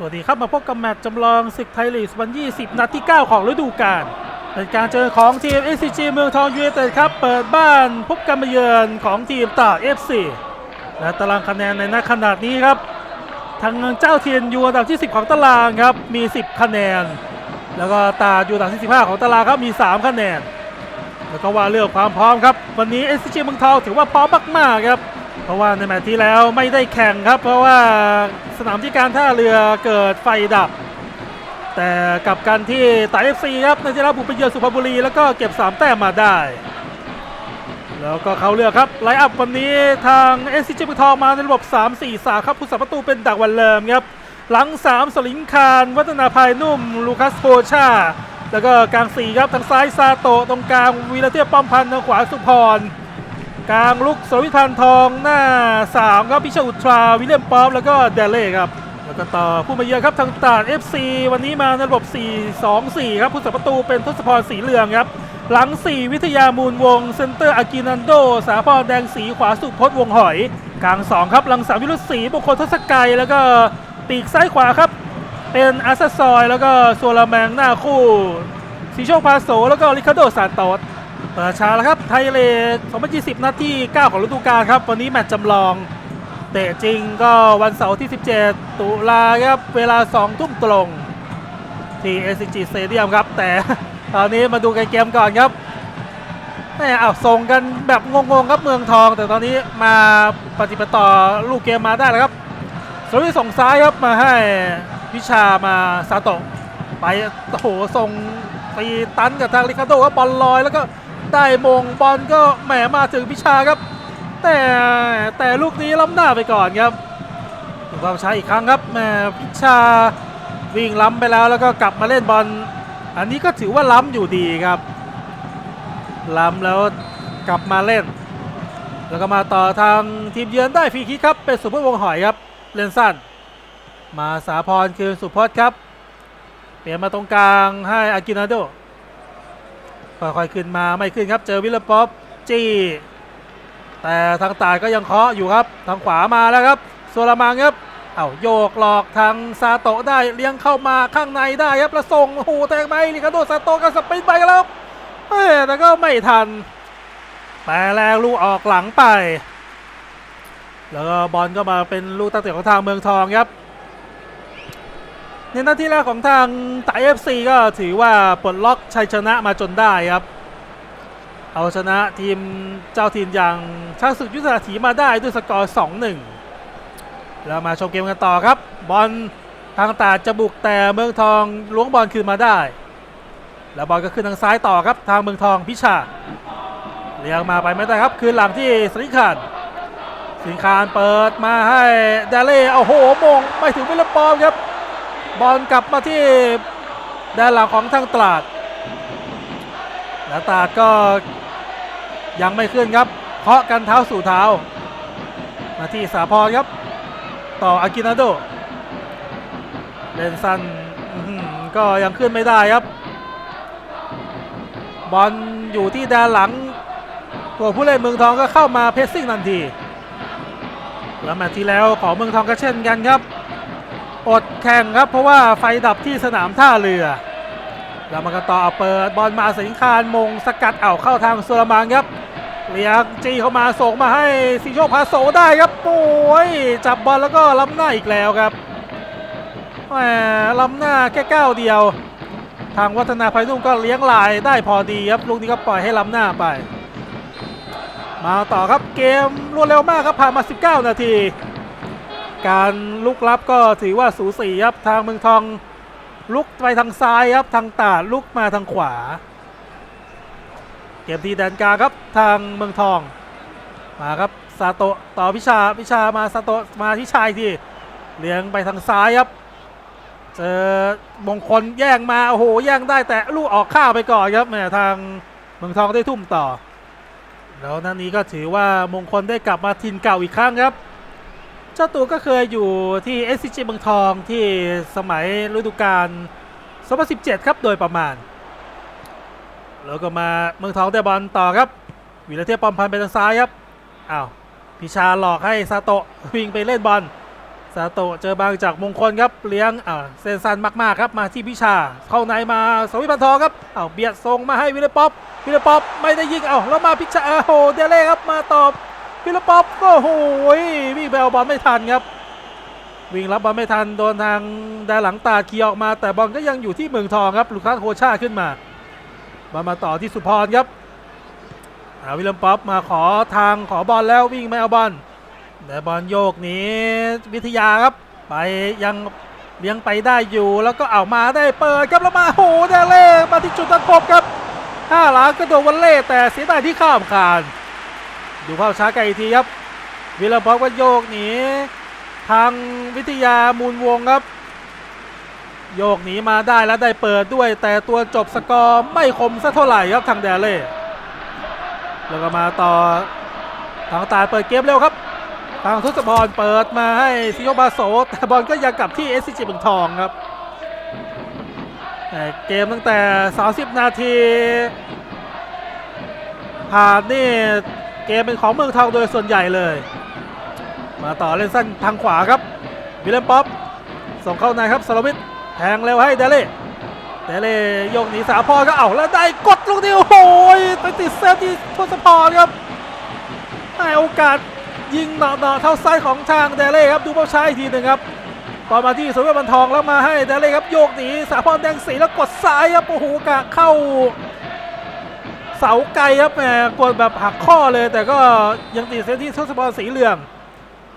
สวัสดีครับมาพบกับแมตช์จำลองศึกไทยลีก2020 นัดที่ 9 ของฤดูกาลเป็นการเจอของทีม SCG เมืองทองยู i นเต็ดครับ เปิดบ้านพบกันมาเยือนของทีมตราด FC และตารางคะแนนในนัดขนาดนี้ครับ ทางเจ้าเทียนอยู่อันดับที่ 10 ของตารางครับ มี 10 คะแนน แล้วก็ตาอยู่อันดับที่ 15 ของตารางครับมี 3 คะแนน แล้วก็ว่าเรื่องความพร้อมครับ วันนี้ SCG เมืองทองถือว่าพร้อมมากๆครับ เพราะว่าในแมตช์ที่แล้วไม่ได้แข่งครับ เพราะว่าสนามที่การท่าเรือเกิดไฟดับ แต่กับกันที่ไต่เอฟซีครับในที่ราบุกไปเยือนสุพรรณบุรีแล้วก็เก็บ 3 แต้มมาได้ แล้วก็เขาเลือกครับไลอัพวันนี้ทาง s c g เมืองทองมาในระบบ 3 4 3 ครับผู้สับประตูเป็นดักวันเลิมครับ หลัง 3 สลิงคารวัฒนาภายนุ่ม ลูคัสโพชาแล้วก็กลาง4ครับทางซ้ายซาโตตรงกลางวีระเทียป้อมพันธ์ทางขวาสุพร กลางลุกสวิพันทองหน้า 3 ครับพิชาอุตรา วิลเลียมป๊อปแล้วก็เดเล่ครับแล้วก็ต่อผู้มาเยือนครับทางตาด FC วันนี้มาในระบบ 4-2-4 ครับผู้สับประตูเป็นทศพรสีเหลืองครับ หลัง 4 วิทยามูลวง เซนเตอร์อากินันโด สาพรแดงสีขวาสุพจน์วงหอย กลาง 2 ครับหลัง 3 วิรุษศรีบุคคลทศกัยแล้วก็ปีกซ้ายขวาครับ เป็นอาซาซอย แล้วก็โซลาแมงหน้าคู่สีโชคพาโสแล้วก็ริคาโดซานโตส ปิดฉากแล้วครับไทยเลท2020 นัดที่ 9 ของฤดูกาลครับ วันนี้แมตช์จำลอง เตะจริงก็วันเสาร์ที่ 17 ตุลาครับ เวลา 2 ทุ่มตรง ที่ SCG Stadium ครับ แต่ตอนนี้มาดูเกมก่อนครับแม่เอาส่งกันแบบงงๆครับเมืองทอง แต่ตอนนี้มาปฏิบัติต่อลูกเกมมาได้แล้วครับสวิส่งซ้ายครับมาให้วิชามาซาโตะไปโอ้โหส่งตีตันกับทางริคาร์โดครับบอลลอยแล้วก็ ได้มงบอลก็แหมมาถึงพิชาครับ แต่แต่ลูกนี้ล้ำหน้าไปก่อนครับถูกความช้าอีกครั้งครับแหมพิชาวิ่งล้ำไปแล้วแล้วก็กลับมาเล่นบอลอันนี้ก็ถือว่าล้ำอยู่ดีครับ ล้ำแล้วกลับมาเล่น แล้วก็มาต่อทางทีมเยือนได้ฟรีคิกครับ เป็นสุพจน์วงหอยครับเล่นสั้นมาสาพรคือสุพจน์ครับ เปลี่ยนมาตรงกลางให้อากินาโด ค่อยๆขึ้นมาไม่ขึ้นครับเจอวิลเลปป๊อปจี้แต่ทางตายก็ยังเคาะอยู่ครับ ทางขวามาแล้วครับโซลามังครับเอาโยกหลอกทางซาโตะได้เลี้ยงเข้ามาข้างในได้ครับแล้วส่งโอ้โหแทงไปลิคาโดซาโตะก็สปินไปแล้วเอ้แต่ก็ไม่ทันแต่แรงลูกออกหลังไป แล้วก็บอลก็มาเป็นลูกตั้งแต่ของทางเมืองทองครับ ในหน้าที่แรกของทางไต่เอฟซีก็ถือว่าปลดล็อกชัยชนะมาจนได้ครับ เอาชนะทีมเจ้าถิ่นอย่างช้างศึกยุทธศาสถีมาได้ด้วยสกอร์ 2-1 แล้วมาชมเกมกันต่อครับ บอลทางตาจะบุกแต่เมืองทองล้วงบอลคืนมาได้ แล้วบอลก็ขึ้นทางซ้ายต่อครับทางเมืองทองพิชาเลี้ยงมาไปไม่ได้ครับ คืนหลังที่สลิงคานสิงคานเปิดมาให้เดเล่โอ้โหมงไม่ถึงวิลปอมครับ บอลกลับมาที่ด้านหลังของทางตราดแล้วตราดก็ยังไม่ขึ้นครับเคาะกันเท้าสู่เท้า มาที่สาพรครับ ต่ออากินาโดเล่นสั้นอื้อหือก็ยังขึ้นไม่ได้ครับ บอลอยู่ที่ด้านหลัง ตัวผู้เล่นเมืองทองก็เข้ามาเพสซิ่งทันที แล้วแมตช์ที่แล้วของเมืองทองก็เช่นกันครับ อดแข่งครับ เพราะว่าไฟดับที่สนามท่าเรือแล้วมันก็ต่อเปิดบอลมาสิงคารมงสกัดเอาเข้าทางสุรมังครับเลียงจีเข้ามาส่งมาให้สิโชคพาโสได้ครับโอ้ยจับบอลแล้วก็ล้ำหน้าอีกแล้วครับแหมล้ำหน้าแค่ก้าวเดียว ทางวัฒนาภัยนุ่มก็เลี้ยงลายได้พอดีครับลูกนี้ก็ปล่อยให้ล้ำหน้าไป มาต่อครับเกมรวดเร็วมากครับผ่านมา 19 นาที การลุกลับก็ถือว่าสูสีครับทางเมืองทองลุกไปทางซ้ายครับทางตาดลุกมาทางขวา เกมทีแดนกลางครับทางเมืองทอง มาครับซาโตะต่อพิชาพิชามาซาโตะมาที่ชายทีเลี้ยงไปทางซ้ายครับเจอมงคลแย่งมาโอ้โหแย่งได้แต่ลูกออกข้าวไปก่อนครับแหมทางเมืองทองได้ทุ่มต่อ แล้วนัดนี้ก็ถือว่ามงคลได้กลับมาทินเก่าอีกครั้งครับ เจ้าตัวก็เคยอยู่ที่ SCG เมืองทองที่สมัยฤดูกาล 2017 ครับโดยประมาณ แล้วก็มาเมืองทองได้บอลต่อครับ วิลเทียปอมพันไปทางซ้ายครับอ้าวพิชาหลอกให้ซาโตะวิ่งไปเล่นบอลซาโตะเจอบางจากมงคลครับเลี้ยงอ่าเซนซันมากๆครับมาที่พิชาเข้าในมาสวิพันธ์ทองครับเอาวเบียดส่งมาให้วิลเลปอปวิลเลปอปไม่ได้ยิงเอาวแล้วมาพิชาโอ้โหเดเล่ครับมาตอบ วิลเลปอปก็โอ้โหวิ่งไปเอาบอลไม่ทันครับ วิ่งรับบอลไม่ทันโดนทางแดนหลังตาเคียออกมา แต่บอลก็ยังอยู่ที่เมืองทองครับลูคัสโคชาขึ้นมาบอลมาต่อที่สุพรครับวิลเลมป๊อปมาขอทางขอบอลแล้ววิ่งไม่เอาบอลแต่บอลโยกนี้วิทยาครับ ไปยังเลี้ยงไปได้อยู่แล้วก็เอามาได้เปิดครับแล้วมาโหเดเล่มาที่จุดตัดพบครับห้าหลังกระโดดวันเล่แต่เสียดายที่ข้ามคาน ดูภาพช้ากันอีกทีครับวิลเลมป๊อปก็โยกหนีทางวิทยามูลวงครับ โยกหนีมาได้แล้วได้เปิดด้วย แต่ตัวจบสกอร์ไม่คมสักเท่าไหร่ครับทางแดเล่แล้วก็มาต่อทางตาเปิดเกมเร็วครับ ทางทุสบอลเปิดมาให้ซิโยบาโซแต่บอลก็ยังกลับที่เอสซีจีเมืองทองครับเกมตั้งแต่ 30 นาทีผ่านนี่ เกมเป็นของเมืองทองโดยส่วนใหญ่เลย มาต่อเล่นสั้นทางขวาครับวิลเลมป๊อปส่งเข้าในครับสลวิทแทงเร็วให้เดเล่เดเล่โยกหนีสาพรก็เอาแล้วได้กดลูกนี้โอ้โหไปติดเซฟที่ทศพรครับให้โอกาสยิงเนาะๆเท่าซ้ายของทางเดเล่ครับดูเป้าช้าอีกทีหนึ่งครับต่อมาที่สมเด็จบันทองแล้วมาให้เดเล่ครับโยกหนีสาพรแดงสีแล้วกดซ้ายครับโอ้โหกะเข้า เสาไกลครับแหมกดแบบหักข้อเลย แต่ก็ยังติดเซฟที่ทศพรสีเหลือง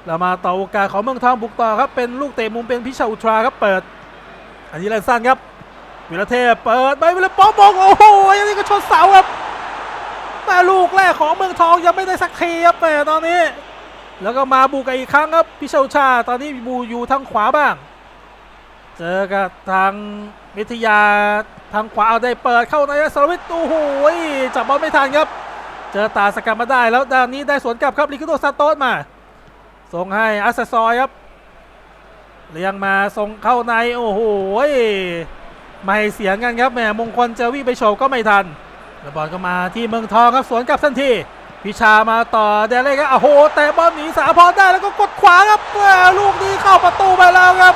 เรามาต่อโอกาสของเมืองทองบุกต่อครับ เป็นลูกเตะมุมเป็นพิชาอุทราครับเปิด อันนี้แลนสั้นครับวิรเทพเปิดไปวิลป๊อปบองโอ้โหอันนี้ก็ชนเสาครับแต่ลูกแรกของเมืองทองยังไม่ได้สักทีครับแต่ตอนนี้ แล้วก็มาบุกอีกครั้งครับพิชาอุทราตอนนี้บูอยู่ทางขวาบ้าง เจอกับทางวิทยาทางขวาเอาได้เปิดเข้าในสรวิทย์โอ้โหจับบอลไม่ทันครับ เจอตาสกัดมาได้แล้วด้านนี้ได้สวนกลับครับลิคิโดซาโตสมา ส่งให้อัสซอยครับเลี้ยงมาส่งเข้าในโอ้โหไม่เสียงกันครับแหมมงคลจะวิ่ไปโฉบก็ไม่ทันแล้วบอลก็มาที่เมืองทองครับสวนกลับทันทีพิชามาต่อเดเล่ครับโอ้โหแต่บอลหนีสาพรได้แล้วก็กดขวาครับแหม่ลูกนี้เข้าประตูไปแล้วครับ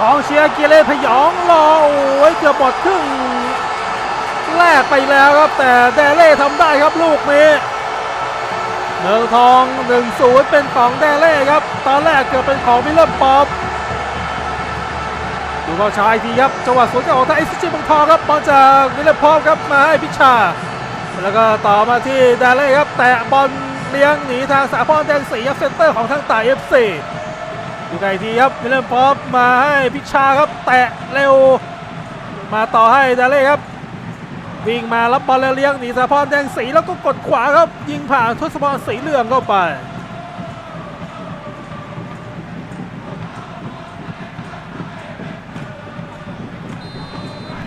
กองเชียร์เกียร์เลพยองรอโอ้ยเกือบหมดครึ่งแรกไปแล้วครับแต่เดเล่ทำได้ครับลูกนี้เมืองทอง 1-0 เป็นของแดเล่ครับ ตอนแรกเกือบเป็นของวิลเลมป๊อปดูบอลชายทีครับจังหวะสวนกลับของทางเอสจีเมืองทองครับบอลจากวิลเลมป๊อปครับมาให้พิชา แล้วก็ต่อมาที่แดเล่ครับ แตะบอลเลี้ยงหนีทางสาพรแดงสีครับเซนเตอร์ของทางต่ายเอฟซี ดูไกลทีครับวิเลมป๊อปมาให้พิชาครับแตะเร็ว มาต่อให้แดเล่ครับ วิ่งมารับบอลแล้วเลี้ยงหนีสาพรแดงสีแล้วก็กดขวาครับ ยิงผ่านทศพรสีเหลืองเข้าไป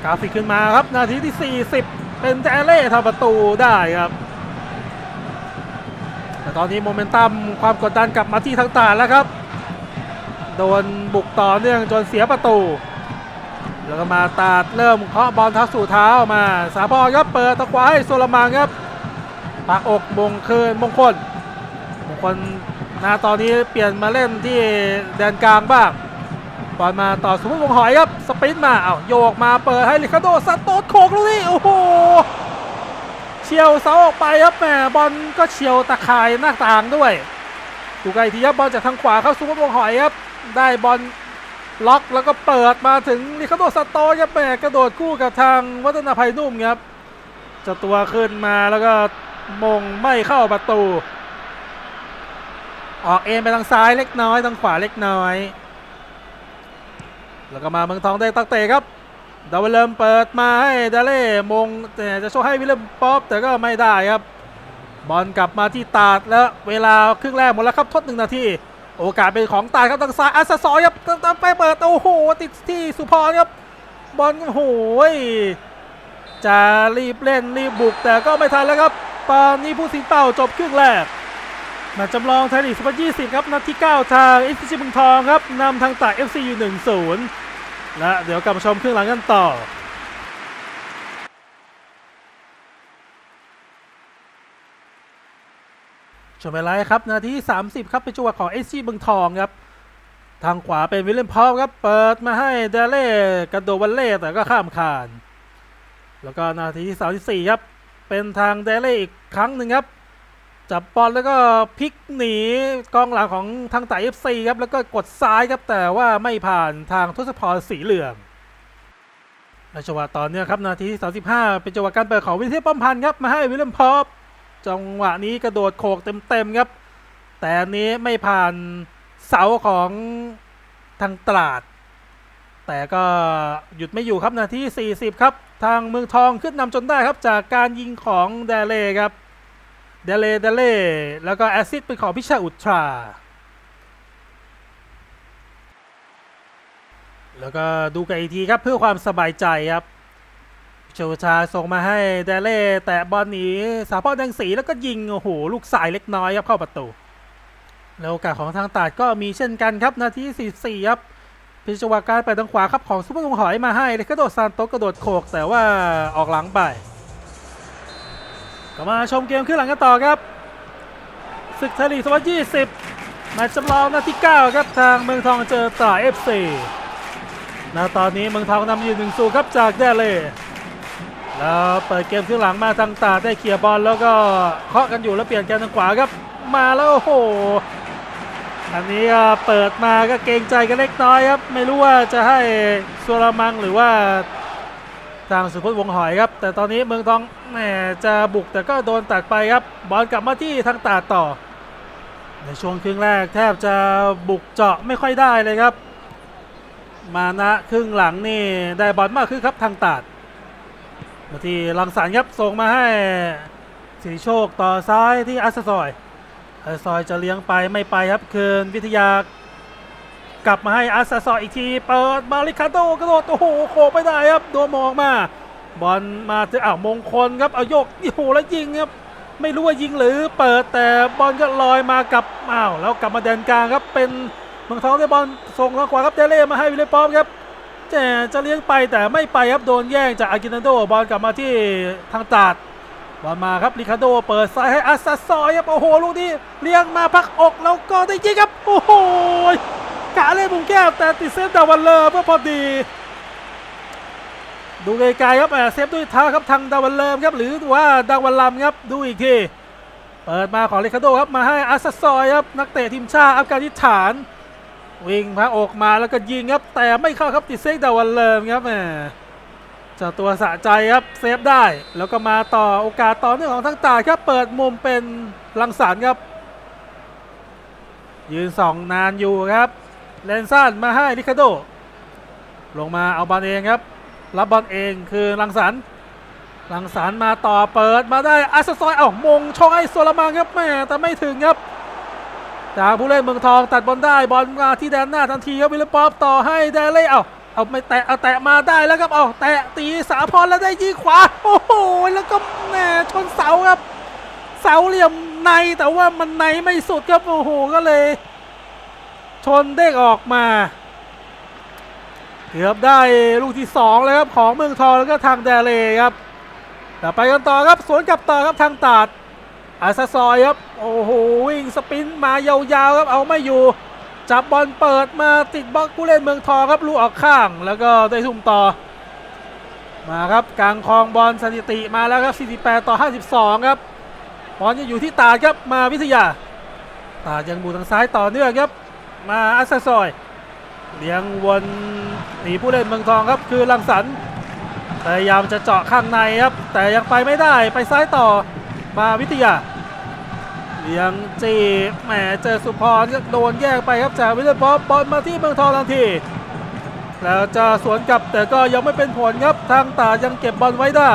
กราฟิกขึ้นมาครับ นาทีที่ 40 เป็นแจเล่ทำประตูได้ครับ แต่ตอนนี้โมเมนตัมความกดดันกลับมาที่ทางตาแล้วครับ โดนบุกต่อเนื่องจนเสียประตู แล้วก็มาตาดเริ่มเคาะบอลท้าสู่เท้ามาสาพรครับเปิดตะขวาให้โซลมังครับปักอกมงคืนมงคลมงคลนาตอนนี้เปลี่ยนมาเล่นที่แดนกลางบ้างบอลมาต่อสมมติวงหอยครับสปินมาเอาโยกมาเปิดให้ลิคาโดซันโตสโขกลูกนี้โอ้โหเฉียวเสาออกไปครับแหมบอลก็เฉียวตะข่ายหน้าต่างด้วย ดูไกลทีครับบอลจากทางขวาเข้าสมมติวงหอยครับ ได้บอลล็อกแล้วก็เปิดมาถึงลิคาโดสโตครับแหมกระโดดคู่กับทางวัฒนภัยนุ่มครับจะตัวขึ้นมาแล้วก็มงไม่เข้าประตู ออกเอ็นไปทางซ้ายเล็กน้อยทางขวาเล็กน้อย แล้วก็มาเมืองทองได้ตักเตะครับดาวเลิมเปิดมาให้ดาเล่มงแต่จะโชว์ให้วิลเลมป๊อปแต่ก็ไม่ได้ครับ บอลกลับมาที่ตาดแล้วเวลาครึ่งแรกหมดแล้วครับทดหนึ่งนาทีโอกาสเป็นของตายครับทางซ้ายอัสซอยครับตามไปเปิดโอ้โหติดที่สุพรครับบอลโอ้โหจะรีบเล่นรีบบุกแต่ก็ไม่ทันแล้วครับตอนนี้ผู้สิงเป่าจบครึ่งแรกมาจำลองไทยลีก2020 ครับนัดที่ 9 ทางเอฟซีเมืองทองครับนำทางตาย FC อยู่ 1-0 และเดี๋ยวกลับมาชมครึ่งหลังกันต่อ ชมไปไลครับ นาที่30 ครับเป็นจังหวะของเอซีเมืองทองครับ ทางขวาเป็นวิลเลนพอลครับ เปิดมาให้เดเล่กระโดดวันเล่แต่ก็ข้ามคาน แล้วก็นาทีที่34 ครับ เป็นทางเดเล่อีกครั้งหนึ่งครับ จับบอลแล้วก็พลิกหนีกองหลังของทางไต่เอฟซีครับ แล้วก็กดซ้ายครับ แต่ว่าไม่ผ่านทางทศพรสีเหลืองในจังหวะต่อเนื่องครับนาทีที่35 เป็นจังหวะการเปิดของวิเทยป้อมพันธ์ครับมาให้วิลเลมพอป จังหวะนี้กระโดดโขกเต็มๆครับ แต่อันนี้ไม่ผ่านเสาของทางตราด แต่ก็หยุดไม่อยู่ครับนาที40 ครับ ทางเมืองทองขึ้นนำจนได้ครับจากการยิงของเดเล่ครับเดเล่เดเล่แล้วก็แอซิดเป็นของพิชาอุตรา แล้วก็ดูกันอีกทีครับเพื่อความสบายใจครับ พิชาอุตราส่งมาให้เดเล่แตะบอลหนีสาพอแดงสีแล้วก็ยิงโอ้โหลูกสายเล็กน้อยครับเข้าประตูแล้วโอกาสของทางตาดก็มีเช่นกันครับนาที44ครับพิจวาการไปทางขวาครับของซุปเปอร์ลุงหอยมาให้เลยกระโดดซานโตกระโดดโขกแต่ว่าออกหลังไปก็มาชมเกมขึ้นหลังกันต่อครับศึกไทยลีก2020มาจำลองนาที9ครับทางเมืองทองเจอต่า FC ณตอนนี้เมืองทองนำอยู่หนึ่งสูครับจากเดเล่ แล้วเปิดเกมขึ้นหลังมาทางตาได้เคลียร์บอลแล้วก็เคาะกันอยู่แล้วเปลี่ยนแกนทางขวาครับ มาแล้วโอ้โหอันนี้เปิดมาก็เกรงใจกันเล็กน้อยครับ ไม่รู้ว่าจะให้สุรมังหรือว่าทางสุพจน์วงหอยครับ แต่ตอนนี้เมืองทองแหมจะบุกแต่ก็โดนตัดไปครับ บอลกลับมาที่ทางตาต่อ ในช่วงครึ่งแรกแทบจะบุกเจาะไม่ค่อยได้เลยครับ มานะครึ่งหลังนี่ได้บอลมากขึ้นครับทางตาด มาที่ลังสรรครับส่งมาให้สิริโชคต่อซ้ายที่อัสซอยอัสซอยจะเลี้ยงไปไม่ไปครับคืนวิทยากลับมาให้อัสซอยอีกทีเปิดมาริคาโดกระโดดโอ้โหโขกไม่ได้ครับโดนมองมาบอลมาถึงอ้าวมงคลครับเอาโยกโอ้โหแล้วยิงครับไม่รู้ว่ายิงหรือเปิดแต่บอลก็ลอยมากับอ้าวแล้วกลับมาแดนกลางครับเป็นเมืองทองได้บอลส่งทางขวาครับเดเล่มาให้วิลเลปอมครับ แต่จะเลี้ยงไปแต่ไม่ไปครับโดนแย่งจากอากินาโดบอลกลับมาที่ทางตาดบอลมาครับริคาโดเปิดซ้ายให้อัสซัสซอยครับโอ้โหลูกนี้เลี้ยงมาพักอกแล้วก็ได้ยิงครับโอ้โหกะเล่นมุมแก้วแต่ติดเซฟดาวันเลอร์เพื่อพอดี ดูไกลๆครับเซฟด้วยเท้าครับทางดาวันเลิมครับหรือว่าดาวันลำครับดูอีกทีเปิดมาของเลคาโดครับมาให้อัสซัสซอยครับนักเตะทีมชาติอัฟกานิสถาน วิ่งพระอกมาแล้วก็ยิงครับ แต่ไม่เข้าครับติดเซฟดาวันเลิมครับแหมเจ้าตัวสะใจครับเซฟได้ แล้วก็มาต่อโอกาสต่อเนื่องของทั้งตาครับเปิดมุมเป็นลังสารครับ ยืนสองนานอยู่ครับเลนซันมาให้ลิคาโด ลงมาเอาบอลเองครับ รับบอลเองคือลังสรรลังสรรมาต่อเปิดมาได้อัสซอยเอ้ามงช่องไอโซลามังครับแม่แต่ไม่ถึงครับ จากผู้เล่นเมืองทองตัดบอลได้บอลมาที่แดนหน้าทันทีครับวิลเลปอฟต่อให้เดนเล่เอาเอาไม่แตะเอาแตะมาได้แล้วครับเอาแตะตีสาพรแล้วได้ยิงขวาโอ้โหแล้วก็แหมชนเสาครับ เสาเหลี่ยมในแต่ว่ามันในไม่สุดครับโอ้โหก็เลย ชนเด้งออกมาเกือบได้ลูกที่2เลยครับของเมืองทองแล้วก็ทางแดเลครับแต่ไปกันต่อครับสวนกลับต่อครับทางตาด อาซาซอยครับ โอ้โหวิ่งสปินมายาวๆครับ เอาไม่อยู่ จับบอลเปิดมาติดบล็อกผู้เล่นเมืองทองครับลูกออกข้าง แล้วก็ได้ทุ่มต่อ มาครับกลางคลองบอลสถิติมาแล้วครับ 48 ต่อ 52 ครับบอลจะอยู่ที่ตาดครับมาวิทยา ตาดยังบูทางซ้ายต่อเนื่องครับ มาอาซาซอยเลี้ยงวนหนีผู้เล่นเมืองทองครับ คือลังสรรค์พยายามจะเจาะข้างในครับ แต่ยังไปไม่ได้ไปซ้ายต่อ มาวิทยาเลี้ยงจีแหมเจอสุพรโดนแยกไปครับจากวิทยาบอลบอลมาที่เมืองทองทันที แล้วจะสวนกลับแต่ก็ยังไม่เป็นผลครับทางตายังเก็บบอลไว้ได้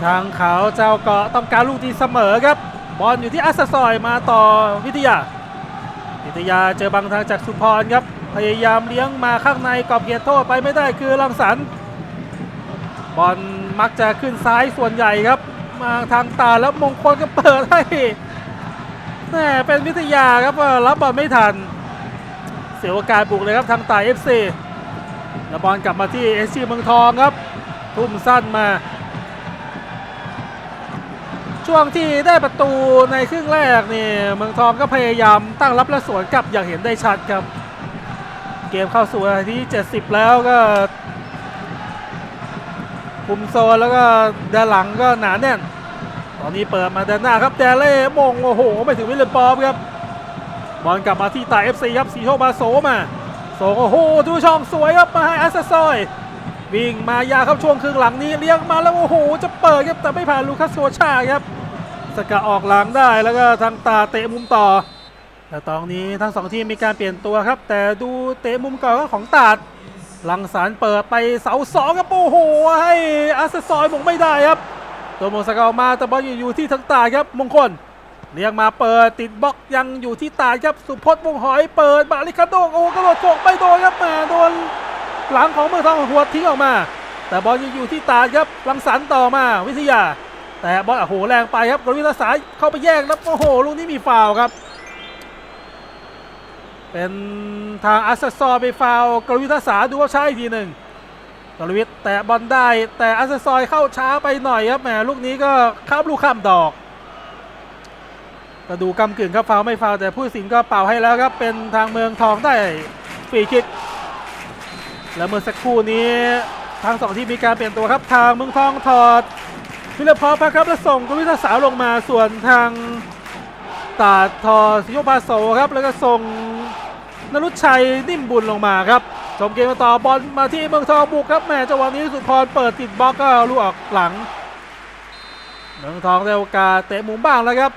ช้างขาวเจ้าเกาะต้องการลูกที่เสมอครับ บอลอยู่ที่อัสซอยมาต่อวิทยา วิทยาเจอบังทางจากสุพรครับพยายามเลี้ยงมาข้างในกรอบเขตโทษไปไม่ได้คือลังสรรบอลมักจะขึ้นซ้ายส่วนใหญ่ครับ มาทางตาแล้วมงคลก็เปิดให้แหมเป็นวิทยาครับว่ารับบอลไม่ทัน เสียโอกาสบุกเลยครับทางตา FC แล้วบอลกลับมาที่เอซีเมืองทองครับ ทุ่มสั้นมา ช่วงที่ได้ประตูในครึ่งแรกนี่เมืองทองก็พยายามตั้งรับและสวนกลับอย่างเห็นได้ชัดครับ เกมเข้าสู่นาทีที่70 แล้วก็ คุมโซนแล้วก็ด้านหลังก็หนาแน่น ตอนนี้เปิดมาด้านหน้าครับแดเล่มงโอ้โหไม่ถึงวิลเลนปอมครับบอลกลับมาที่ตา FC ครับสีโชคมาโซมาโซโอ้โหดูช่องสวยครับมาให้อัสซอยวิ่งมายาครับช่วงครึ่งหลังนี้เลี้ยงมาแล้วโอ้โหจะเปิดครับแต่ไม่ผ่านลูคัสโซชาครับสกัดออกหลังได้แล้วก็ทางตาเตะมุมต่อ แต่ตอนนี้ทั้งสองทีมมีการเปลี่ยนตัวครับ แต่ดูเตะมุมก่อนของตาด ลังสารเปิดไปเสาสองครับโอ้โหให้อัสซอยมงไม่ได้ครับ ตัวมงสกัดออกมาแต่บอลอยู่อยู่ที่ทางตาครับมงคลเรียกมาเปิดติดบล็อกยังอยู่ที่ตาครับสุพจน์วงหอยเปิดบาลิคาโดโอ้กระโดดโขกไม่โดนครับมาโดนหลังของเมืองทองหัวทิ้งออกมา แต่บอลยังอยู่ที่ตาครับรังสรรต่อมาวิทยา แต่บอลโอ้โหแรงไปครับกรวิทยาสายเข้าไปแย่งแล้วโอ้โหลูกนี้มีฟาวครับ เป็นทางอัสซอร์ไปฟาวกรวิทยาดูว่าใช่ทีหนึ่งกรวิทแตะบอลได้ แต่อัสซอยเข้าช้าไปหน่อยครับแหมลูกนี้ก็ข้ามลูกข้ามดอกก็ดูกำกึ่งครับฟาวไม่ฟาวแต่ผู้ตัดสินก็เป่าให้แล้วครับเป็นทางเมืองทองได้ฟรีคิก แล้วเมื่อสักครู่นี้ทางสองทีมมีการเปลี่ยนตัวครับทางเมืองทองถอดฟิลพอปครับแล้วส่งกวิทยาลงมาส่วนทาง ตาทอสิโยบาโซครับ แล้วก็ส่งนรุชัยนิ่มบุญลงมาครับชมเกมต่อบอลมาที่เมืองทองบุกครับแหม่จังหวะนี้สุพรเปิดติดบล็อกก็ลูกออกหลัง เมืองทองได้โอกาสเตะมุมบ้างแล้วครับ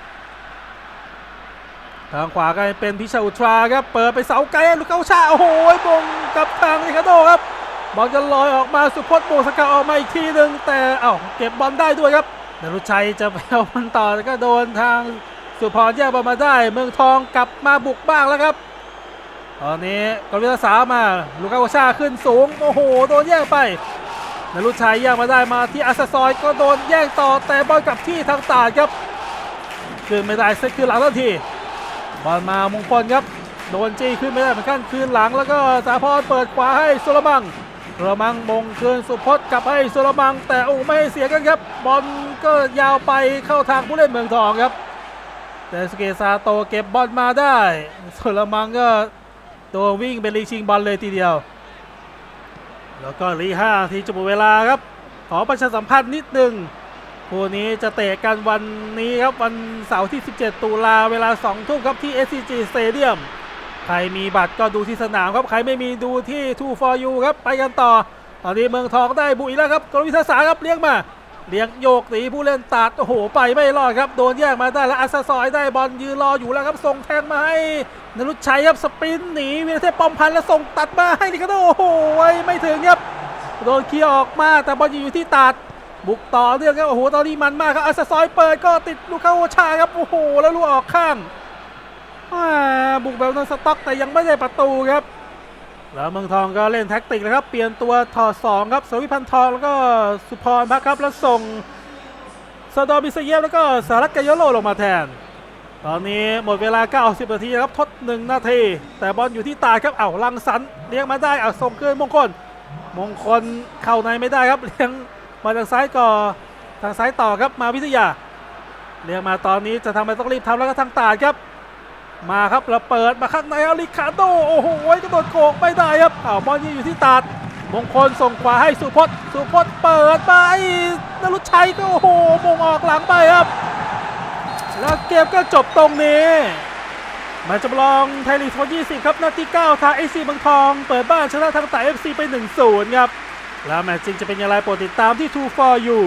ทางขวาก็เป็นพิชาอุตราครับเปิดไปเสาไกลลูกเข้าชาโอ้โหบงกับทางนิคาโดครับบอลจะลอยออกมาสุพจน์โบสกาออกมาอีกทีหนึ่งแต่เอ้าเก็บบอลได้ด้วยครับนรุชัยจะไปเอาบอลต่อแต่ก็โดนทาง สุพรแยกบอลมาได้ เมืองทองกลับมาบุกบ้างแล้วครับ ตอนนี้กวิทสามาลูกาโอชาขึ้นสูง โอ้โห โดนแย่งไปนรุชัยแย่งมาได้มาที่อัสซอยก็โดนแย่งต่อแต่บอลกลับที่ทางตาครับขึ้นไม่ได้เซตขึ้นหลังทันทีบอลมามงคลครับโดนจี้ขึ้นไม่ได้เหมือนกันคืนหลังแล้วก็สาพรเปิดขวาให้สุรมังสุรมังมงคืนสุพจน์กลับให้สุรมังแต่โอ้ไม่เสียกันครับ บอลก็ยาวไปเข้าทางผู้เล่นเมืองทองครับ แต่สเกซาโตเก็บบอลมาได้สุรมังก็ตัววิ่งเป็นลีชิงบอลเลยทีเดียว แล้วก็รีห้าทีจะหมดเวลาครับ ขอประชาสัมพันธ์นิดนึงคู่นี้จะเตะกันวันนี้ครับวันเสาร์ที่ 17 ตุลาเวลา 2 ทุ่มครับที่ SCG Stadium ใครมีบัตรก็ดูที่สนามครับ ใครไม่มีดูที่ 2 for you ครับ ไปกันต่อ ตอนนี้เมืองทองได้บุยแล้วครับกรวิทยาสาครับเลี้ยงมา เลี้ยงโยกตีผู้เล่นตัดโอ้โหไปไม่รอดครับโดนแยกมาได้แล้วอัสซอยได้บอลยืนรออยู่แล้วครับส่งแทงมาให้นรุชัยครับสปรินหนีวีรเทพปอมพันแล้วส่งตัดมาให้นิคาโดโอ้โหไม่ถึงครับโดนเคลียร์ออกมาแต่บอลอยู่ที่ตัดบุกต่อเรื่องครับโอ้โหตอนนี้มันมากครับอัสซอยเปิดก็ติดลูกเข้าชาครับโอ้โหแล้วลูกออกข้างบุกแบบนอนสต็อกแต่ยังไม่ได้ประตูครับ แล้วเมืองทองก็เล่นแท็กติกนะครับ เปลี่ยนตัวถอดสองครับสวิพันธ์ทองแล้วก็สุพรพักครับแล้วส่งซาดอบิเซเยฟแล้วก็สารัตกายโลลงมาแทน ตอนนี้หมดเวลา 90 นาทีครับทดหนึ่งนาที แต่บอลอยู่ที่ตาครับเอ้าลังสันเลี้ยงมาได้เอ้าส่งคืนมงคล มงคลเข้าในไม่ได้ครับเลี้ยงมาทางซ้ายก่อทางซ้ายต่อครับมาวิทยาเลี้ยงมาตอนนี้จะทำอะไรต้องรีบทำแล้วก็ทางตาครับ มาครับเราเปิดมาข้างในอาริคาโดโอ้โหกระโดดโกกไม่ได้ครับอ้าวบอลยิงอยู่ที่ตาดมงคลส่งขวาให้สุพจน์สุพจน์เปิดไปนรุชัยก็โอ้โหมงออกหลังไปครับ แล้วเกมก็จบตรงนี้มาจำลองไทยลีก2020 ครับ นาที9ทางเอซีเมืองทอง เปิดบ้านชนะทางแต่ FC ไป 1-0 ครับ แล้วแมตช์จริงจะเป็นอย่างไรโปรดติดตามที่2 for you